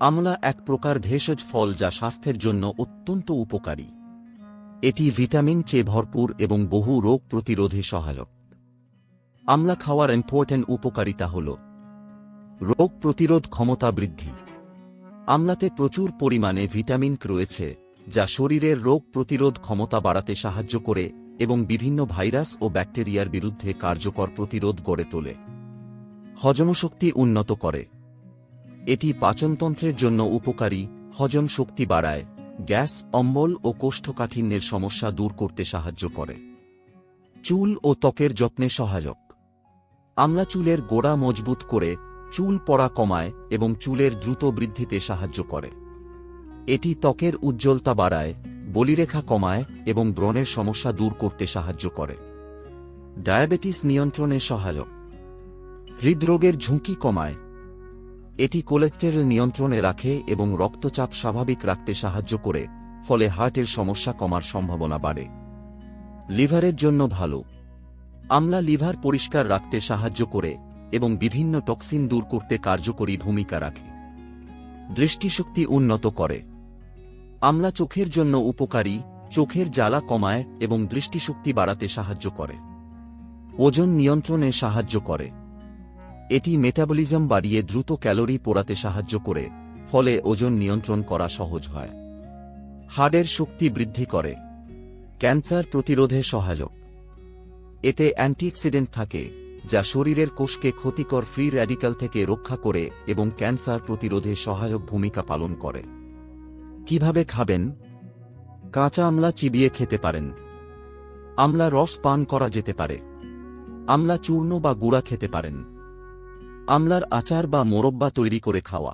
আমলা এক প্রকার ভেষজ ফল যা স্বাস্থ্যের জন্য অত্যন্ত উপকারী। এটি ভিটামিন চেয়ে ভরপুর এবং বহু রোগ প্রতিরোধে সহায়ক। আমলা খাওয়ার ইম্পর্টেন্ট উপকারিতা হল রোগ প্রতিরোধ ক্ষমতা বৃদ্ধি। আমলাতে প্রচুর পরিমাণে ভিটামিন রয়েছে, যা শরীরের রোগ প্রতিরোধ ক্ষমতা বাড়াতে সাহায্য করে এবং বিভিন্ন ভাইরাস ও ব্যাকটেরিয়ার বিরুদ্ধে কার্যকর প্রতিরোধ গড়ে তোলে। হজমশক্তি উন্নত করে। এটি পাচনতন্ত্রের জন্য উপকারী, হজম শক্তি বাড়ায়, গ্যাস, অম্বল ও কোষ্ঠকাঠিন্যের সমস্যা দূর করতে সাহায্য করে। চুল ও ত্বকের যত্নে সহায়ক। আমলা চুলের গোড়া মজবুত করে চুল পড়া কমায় এবং চুলের দ্রুত বৃদ্ধিতে সাহায্য করে। এটি ত্বকের উজ্জ্বলতা বাড়ায়, বলিরেখা কমায় এবং ব্রণের সমস্যা দূর করতে সাহায্য করে। ডায়াবেটিস নিয়ন্ত্রণে সহায়ক। হৃদরোগের ঝুঁকি কমায় এটি কোলেস্টেরল নিয়ন্ত্রণে রাখে এবং রক্তচাপ স্বাভাবিক রাখতে সাহায্য করে, ফলে হার্টের সমস্যা কমার সম্ভাবনা বাড়ে। লিভারের জন্য ভালো। আমলা লিভার পরিষ্কার রাখতে সাহায্য করে এবং বিভিন্ন টক্সিন দূর করতে কার্যকরী ভূমিকা রাখে। দৃষ্টিশক্তি উন্নত করে। আমলা চোখের জন্য উপকারী, চোখের জ্বালা কমায় এবং দৃষ্টিশক্তি বাড়াতে সাহায্য করে। ওজন নিয়ন্ত্রণে সাহায্য করে। এটি মেটাবলিজম বাড়িয়ে দ্রুত ক্যালোরি পোড়াতে সাহায্য করে, ফলে ওজন নিয়ন্ত্রণ করা সহজ হয়। হাড়ের শক্তি বৃদ্ধি করে। ক্যান্সার প্রতিরোধে সহায়ক। এতে অ্যান্টিঅক্সিডেন্ট থাকে, যা শরীরের কোষকে ক্ষতিকর ফ্রি র্যাডিক্যাল থেকে রক্ষা করে এবং ক্যান্সার প্রতিরোধে সহায়ক ভূমিকা পালন করে। কীভাবে খাবেন? কাঁচা আমলা চিবিয়ে খেতে পারেন। আমলা রস পান করা যেতে পারে। আমলা চূর্ণ বা গুঁড়া খেতে পারেন। আমলার আচার বা মোরব্বা তৈরি করে খাওয়া।